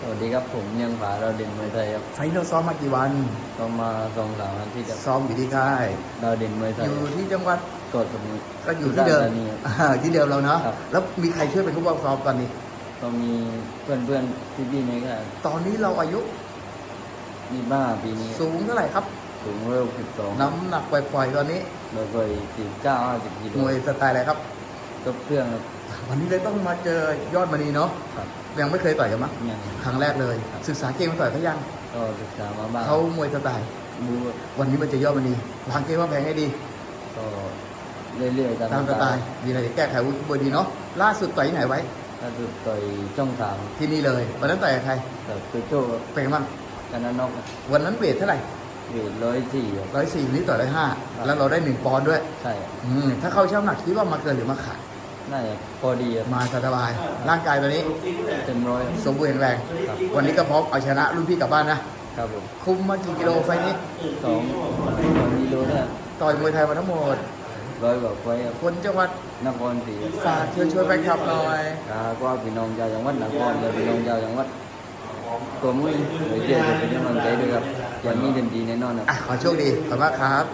สวัสดีครับผมยังผาเราเด่นมวยไทยครับไฟท์เราซ้อมมากี่วันก็มาสองสามวันที่จะซ้อมอยู่ที่ค่ายเราเด่นมวยไทอยยู่ที่จังหวัดกดสมุทร ก็อยู่ที่เดิมสุราษฎร์ธานีครับอ่าที่เดิมเราเนาะครับ แล้วมีใครช่วยเป็นผู้บังคับซ้อมตอนนี้ ก็มีเพื่อนเพื่อนพี่พี่ๆในค่ายตอนนี้เราอายุมีบ้าปีนี้สูงเท่าไหร่ครับ สูงเร็วสิบสองน้ำหนักปล่อยๆตอนนี้โดยไปสิบเก้าห้าสิบกิโลมวยสไตล์อะไรครับครบเครื่องครับวันนี้เลยต้องมาเจอยอดมณีเนาะครับ ยังไม่เคยต่อยกันมั้งยังครั้งแรกเลย ศึกษาเกมมาต่อยเขายังก็ศึกษามาบ้างเขามวยสไตล์ดูวันนี้มันเจะยอดมณีวางเกมว่าแพงให้ดีก็เรื่อยๆตามตามสไตล์มีอะไรจะแก้ไขวุฒิบดีเนาะล่าสุดต่อยที่ไหนไว้ถ้าสุดต่อยช่องสามที่นี่เลยวันนั้นต่อยกับใครกับคือโจ้เป็นไงบ้างกันนันนกวันนั้นเวทเท่าไหร่เวทร้อยสี่ร้อยสี่วันนี้ต่อยร้อยห้าครับแล้วเราได้หนึ่งปอนด์ด้วยใช่อืมถ้าเข้าช่างน้ำหนักคิดว่ามาเกินหรือมาขาด น่าจะพอดีครับมาสบายร่างกายตอนนี้เต็มร้อยสมบูรณ์แข็งแรง ครับวันนี้ก็พร้อมเอาชนะรุ่นพี่กลับบ้านนะ ครับผมคุมมากี่กิโลไฟล์นี้ สองสองกิโลเนี่ยต่อยมวยไทยมาทั้งหมด ร้อยกว่าไฟครับคนจังหวัดนครศรีฝากเชิญชวนไปขับหน่อยครับว่าพี่น้องชาวจังหวัดนครและพี่น้องชาวจังหวัดตัวมุ้ยเดี๋ยวเจอกันเป็นกำลังใจด้วยครับอย่างนี้เต็มที่แน่นอนครับ อะขอโชคดีขอบคุณมากครับ